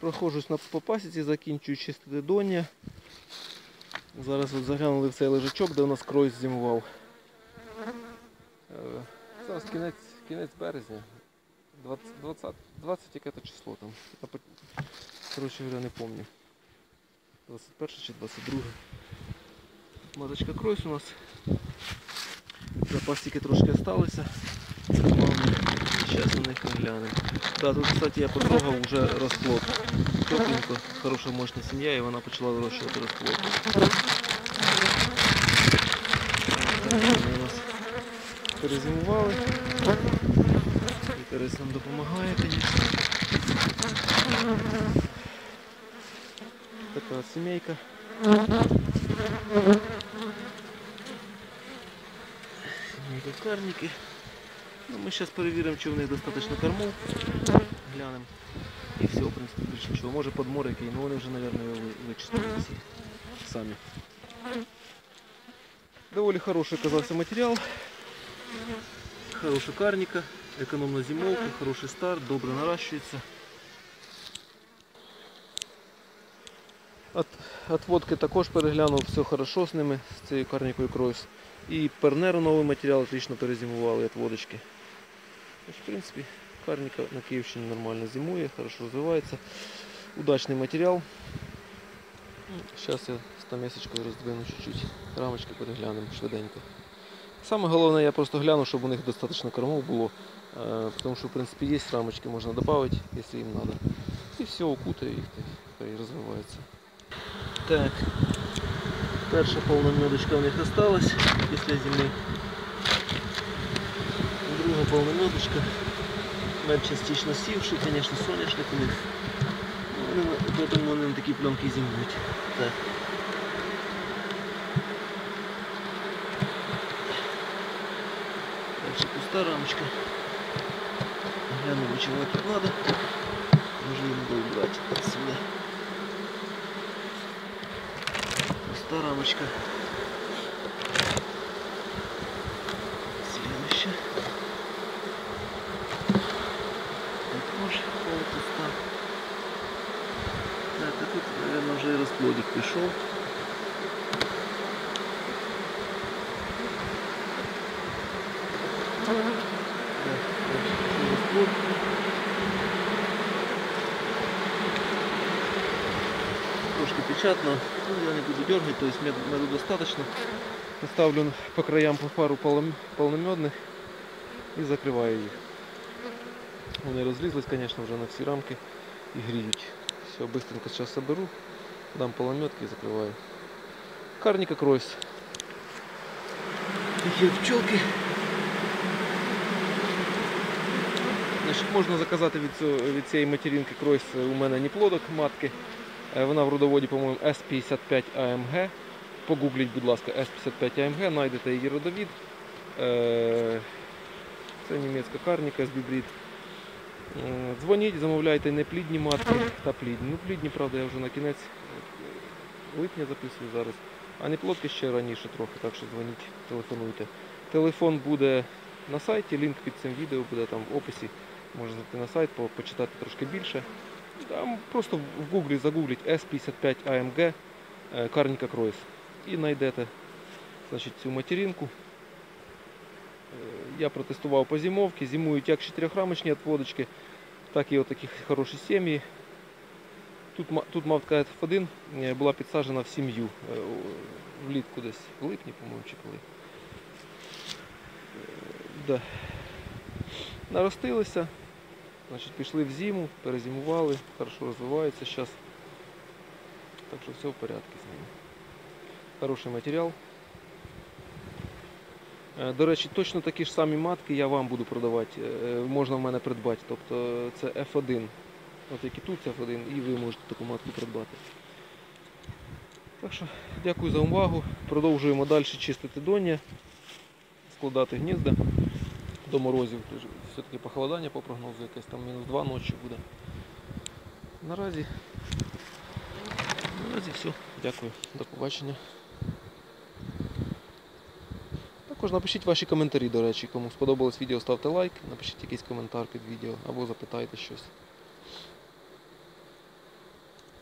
проходжусь на по пасіці, закінчую чистити. Зараз от заглянули в цей лежачок, де у нас крой зимував. Е, Зараз кінець, кінець березня. 20, 20, 20 яке то число там. Коротше говоря, не пам'ятаю. 21 чи 22. Маточка кройс у нас. Запасики трошки залишилися. Зараз на них глянемо. Да, тут, кстати, я потрогав вже розплод. Тепленько, хороша мощна сім'я і вона почала вирощувати розплод. Перезимували. Вітерець нам допомагає, звісно. Така сімейка. Сімейка карніки. Ну, ми зараз перевіримо, чи в них достатньо кормов. Глянемо. І все, в принципі, більше нічого. Може подмор який, ну вони вже, мабуть, вичистили всі самі. Доволі хороший оказався матеріал. Хороша карніка, економна зимовка, хороший старт, добре наращується. От, отводки також переглянув, все хорошо з ними, з цією карнікою Кройс. І пернеру новий матеріал отлично перезимували отводочки. Тож, в принципі, карніка на Київщині нормально зимує, хорошо розвивається. Удачний матеріал. Зараз я стамесочкою роздвину чуть-чуть. Рамочки переглянемо швиденько. Саме головне, я просто гляну, щоб у них достатньо кормов було. Е, Тому що, в принципі, є рамочки, можна додати, якщо їм треба. І все, окутає їх хай розвивається. Так. Перша повна медочка у них осталась після зими. Друга повна медочка. Мед частично сівший, звісно, соняшник у них. Ну, Вони, тому вони на такі пленки зимують. Так. Дальше пуста рамочка. Гляну, вычевать тут надо. Можливо, буду брать отсюда. Пуста рамочка. Так, а тут, наверное, вже і розплодик пішов. Так, дальше розплод. Трошки печатно, ну, я не буду дергать, то есть мед- меду достаточно. Ставлю по краям по пару полом- полномедных и закрываю их. Вони розлізлись, конечно, вже на всі рамки і гріють. Все, быстренько сейчас соберу, дам полометки і закриваю. Карніка Кройс. Такі от пчелки. Значить, можна заказати від, цього, від цієї материнки Кройс у мене не плодок матки. Е, Вона в родоводі, по-моєму, S55 AMG. Погугліть, будь ласка, S55 AMG, знайдете її родовід. Е, Це німецька карніка з бібрід. Е, Дзвоніть, замовляйте не плідні матки та плідні. Ну, плідні, правда, я вже на кінець е, липня записую зараз. А не плодки ще раніше трохи, так що дзвоніть, телефонуйте. Телефон буде на сайті, лінк під цим відео буде там в описі. Можна зайти на сайт, почитати трошки більше. Там просто в гуглі загугліть S55 AMG е, Карніка Кройс і знайдете значить, цю материнку. Я протестував по зимовці, зимують як чотирьохрамочні відводочки, так і отакі хороші сім'ї. Тут, тут матка F1 е, була підсаджена в сім'ю е, влітку десь в липні, по-моєму, чи. Е, Да. Наростилися, значить, пішли в зиму, перезимували, хорошо розвиваються зараз. Так що все в порядку з ними. Хороший матеріал. Е, До речі, точно такі ж самі матки я вам буду продавати. е, Можна в мене придбати. Тобто це F1. От які тут F1 і ви можете таку матку придбати. Так що дякую за увагу. Продовжуємо далі чистити доння, складати гнізда до морозів. Все-таки похолодання по прогнозу якесь там мінус 2 ночі буде. Наразі, наразі все. Дякую. До побачення. Також напишіть ваші коментарі, до речі, кому сподобалось відео, ставте лайк, напишіть якийсь коментар під відео або запитайте щось.